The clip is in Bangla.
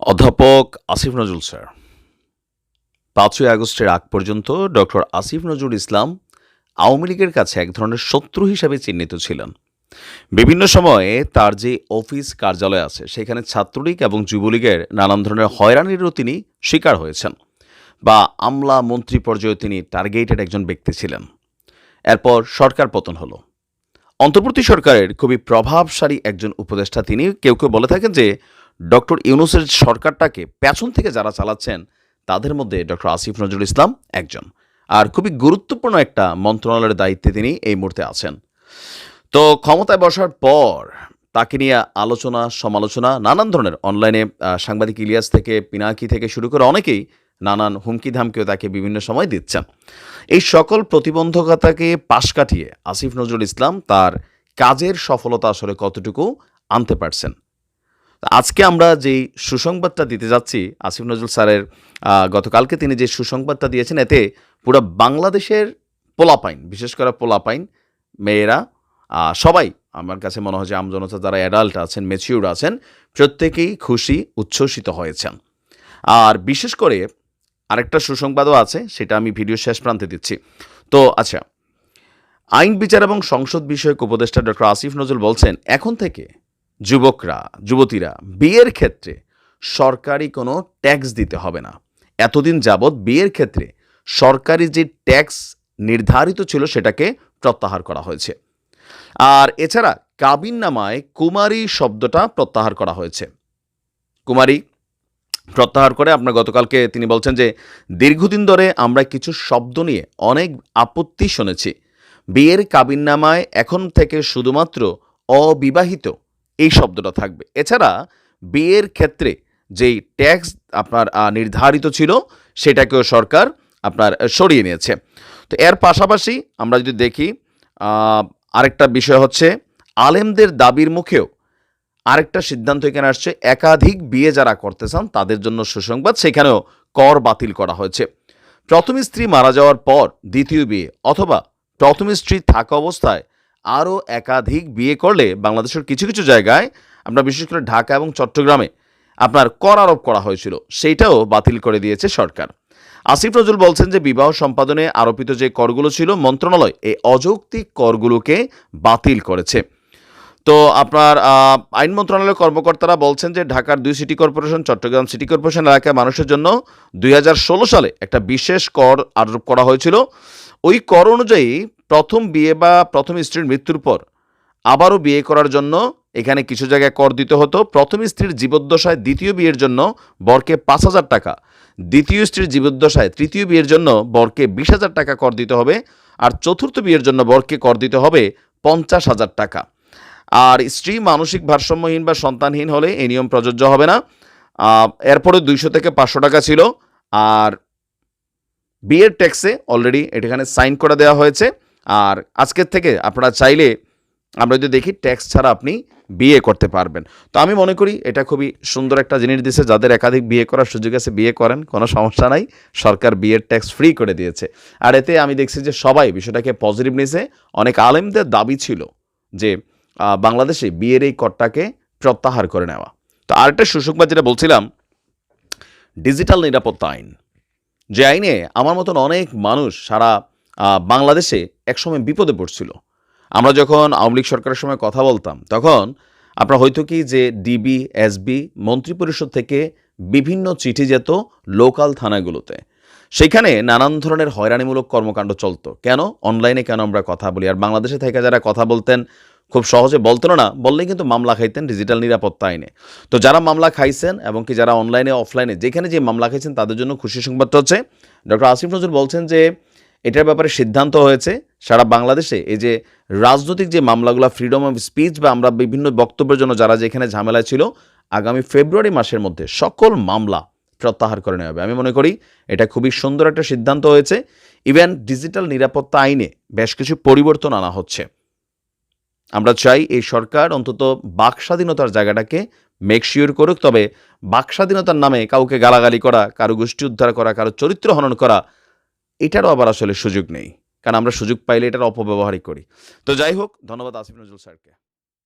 অধ্যাপক আসিফ নজরুল স্যার। পাঁচই আগস্টের আগ পর্যন্ত ডক্টর আসিফ নজরুল ইসলাম আওয়ামী লীগের কাছে এক ধরনের শত্রু হিসাবে চিহ্নিত ছিলেন। বিভিন্ন সময়ে তার যে অফিস কার্যালয় আছে, সেখানে ছাত্রলীগ এবং যুবলীগের নানান ধরনের হয়রানিরও তিনি শিকার হয়েছেন বা আমলা মন্ত্রী পর্যায়ে তিনি টার্গেটেড একজন ব্যক্তি ছিলেন। এরপর সরকার পতন হলো। অন্তর্বর্তী সরকারের খুবই প্রভাবশালী একজন উপদেষ্টা তিনি। কেউ কেউ বলে থাকেন যে ডক্টর ইউনুসের সরকারটাকে পেছন থেকে যারা চালাচ্ছেন, তাদের মধ্যে ডক্টর আসিফ নজরুল ইসলাম একজন। আর খুবই গুরুত্বপূর্ণ একটা মন্ত্রণালয়ের দায়িত্বে তিনি এই মুহূর্তে আছেন। তো ক্ষমতায় বসার পর তাকে নিয়ে আলোচনা, সমালোচনা, নানান ধরনের অনলাইনে সাংবাদিক ইলিয়াস থেকে, পিনাকি থেকে শুরু করে অনেকেই নানান হুমকি ধামকেও তাকে বিভিন্ন সময় দিচ্ছেন। এই সকল প্রতিবন্ধকতাকে পাশ কাটিয়ে আসিফ নজরুল ইসলাম তার কাজের সফলতা আসলে কতটুকু আনতে পারছেন? আজকে আমরা যেই সুসংবাদটা দিতে যাচ্ছি, আসিফ নজরুল স্যারের গতকালকে তিনি যে সুসংবাদটা দিয়েছেন, এতে পুরো বাংলাদেশের পোলাপাইন, বিশেষ করে পোলাপাইন মেয়েরা সবাই আমার কাছে মনে হয় যে আমজনতা যারা অ্যাডাল্ট আছেন মেচিউর আছেন, প্রত্যেকেই খুশি, উচ্ছ্বসিত হয়েছেন। আর বিশেষ করে আরেকটা সুসংবাদও আছে, সেটা আমি ভিডিও শেষ প্রান্তে দিচ্ছি। তো আচ্ছা আইন বিচার এবং সংসদ বিষয়ক উপদেষ্টা ডক্টর আসিফ নজরুল বলছেন, এখন থেকে যুবকরা, যুবতীরা, বিয়ের ক্ষেত্রে সরকারি কোনো ট্যাক্স দিতে হবে না। এতদিন যাবৎ বিয়ের ক্ষেত্রে সরকারি যে ট্যাক্স নির্ধারিত ছিল সেটাকে প্রত্যাহার করা হয়েছে। আর এছাড়া কাবিন নামায় কুমারী শব্দটা প্রত্যাহার করা হয়েছে। কুমারী প্রত্যাহার করে আপনার গতকালকে তিনি বলছেন যে, দীর্ঘদিন ধরে আমরা কিছু শব্দ নিয়ে অনেক আপত্তি শুনেছি। বিয়ের কাবিননামায় এখন থেকে শুধুমাত্র অবিবাহিত এই শব্দটা থাকবে। এছাড়া বিয়ের ক্ষেত্রে যেই ট্যাক্স আপনার নির্ধারিত ছিল, সেটাকেও সরকার আপনার সরিয়ে নিয়েছে। তো এর পাশাপাশি আমরা যদি দেখি আরেকটা বিষয় হচ্ছে, আলেমদের দাবির মুখেও আরেকটা সিদ্ধান্ত এখানে আসছে, একাধিক বিয়ে যারা করতে চান, তাদের জন্য সুসংবাদ, সেখানেও কর বাতিল করা হয়েছে। প্রথম স্ত্রী মারা যাওয়ার পর দ্বিতীয় বিয়ে, অথবা প্রথম স্ত্রী থাকা অবস্থায় আরও একাধিক বিয়ে করলে বাংলাদেশের কিছু কিছু জায়গায়, আমরা বিশেষ করে ঢাকা এবং চট্টগ্রামে আপনার কর আরোপ করা হয়েছিল সেইটাও বাতিল করে দিয়েছে সরকার। আসিফ নজরুল বলছেন যে বিবাহ সম্পাদনে আরোপিত যে করগুলো ছিল, মন্ত্রণালয় এই অযৌক্তিক করগুলোকে বাতিল করেছে। তো আপনার আইন মন্ত্রণালয়ের কর্মকর্তারা বলছেন যে ঢাকার দুই city corporation, Chittagong city corporation এলাকায় মানুষের জন্য দুই হাজার ষোলো সালে একটা বিশেষ কর আরোপ করা হয়েছিল। ওই কর অনুযায়ী প্রথম বিয়ে বা প্রথম স্ত্রীর মৃত্যুর পর আবারও বিয়ে করার জন্য এখানে কিছু জায়গায় কর দিতে হতো। প্রথম স্ত্রীর জীবদ্দশায় দ্বিতীয় বিয়ের জন্য বরকে পাঁচ হাজার টাকা। দ্বিতীয় স্ত্রীর জীবদ্দশায় তৃতীয় বিয়ের জন্য বরকে বিশ হাজার টাকা কর দিতে হবে আর চতুর্থ বিয়ের জন্য বরকে কর দিতে হবে পঞ্চাশ হাজার টাকা। আর স্ত্রী মানসিক ভারসাম্যহীন বা সন্তানহীন হলে এই নিয়ম প্রযোজ্য হবে না। এরপরে দুইশো থেকে পাঁচশো টাকা ছিল। আর বিয়ের ট্যাক্সে অলরেডি এখানে সাইন করে দেওয়া হয়েছে। আর আজকের থেকে আপনারা চাইলে আমরা যদি দেখি ট্যাক্স ছাড়া আপনি বিয়ে করতে পারবেন। তো আমি মনে করি এটা খুবই সুন্দর একটা জিনিস দিয়েছে যাদের একাধিক বিয়ে করার সুযোগ আছে বিয়ে করেন, কোনো সমস্যা নাই। সরকার বিয়ের ট্যাক্স ফ্রি করে দিয়েছে। আর এতে আমি দেখছি যে সবাই বিষয়টাকে পজিটিভ নিয়েছে অনেক আলেমদের দাবি ছিল যে বাংলাদেশে বিয়ের এই করটাকে প্রত্যাহার করে নেওয়া। তো আরেকটা সুসংবাদ যেটা বলছিলাম, ডিজিটাল নিরাপত্তা আইন। যে আইনে আমার মতন অনেক মানুষ সারা বাংলাদেশে একসময় বিপদে পড়ছিল। আমরা যখন আওয়ামী লীগ সরকারের সময় কথা বলতাম, তখন আপনার হয়তো কি যে ডিবি এসবি মন্ত্রিপরিষদ থেকে বিভিন্ন চিঠি যেত লোকাল থানাগুলোতে। সেখানে নানান ধরনের হয়রানিমূলক কর্মকাণ্ড চলতো। কেন? অনলাইনে কেন আমরা কথা বলি? আর বাংলাদেশে থেকে যারা কথা বলতেন খুব সহজে বলতেন না বললেই কিন্তু মামলা খাইতেন ডিজিটাল নিরাপত্তা আইনে। তো যারা মামলা খাইছেন এবং কি যারা অনলাইনে অফলাইনে যেখানে যে মামলা খাইছেন তাদের জন্য খুশি সংবাদটা হচ্ছে ডক্টর আসিফ নজরুল বলছেন যে এটার ব্যাপারে সিদ্ধান্ত হয়েছে সারা বাংলাদেশে, এই যে রাজনৈতিক যে মামলাগুলো ফ্রিডম অফ স্পিচ বা আমরা বিভিন্ন বক্তব্যের জন্য যারা যেখানে ঝামেলায় ছিল, আগামী ফেব্রুয়ারি মাসের মধ্যে সকল মামলা প্রত্যাহার করে নেওয়া হবে। আমি মনে করি এটা খুবই সুন্দর একটা সিদ্ধান্ত হয়েছে। ইভেন ডিজিটাল নিরাপত্তা আইনে বেশ কিছু পরিবর্তন আনা হচ্ছে। আমরা চাই এই সরকার অন্তত বাক স্বাধীনতার জায়গাটাকে মেকশিওর করুক, তবে বাক স্বাধীনতার নামে কাউকে গালাগালি করা, কারও গোষ্ঠী উদ্ধার করা, কারও চরিত্র হনন করা, এটারও আবার আসলে সুযোগ নেই। কারণ আমরা সুযোগ পাইলে এটার অপব্যবহারই করি। তো যাই হোক, ধন্যবাদ আসিফ নজরুল স্যারকে।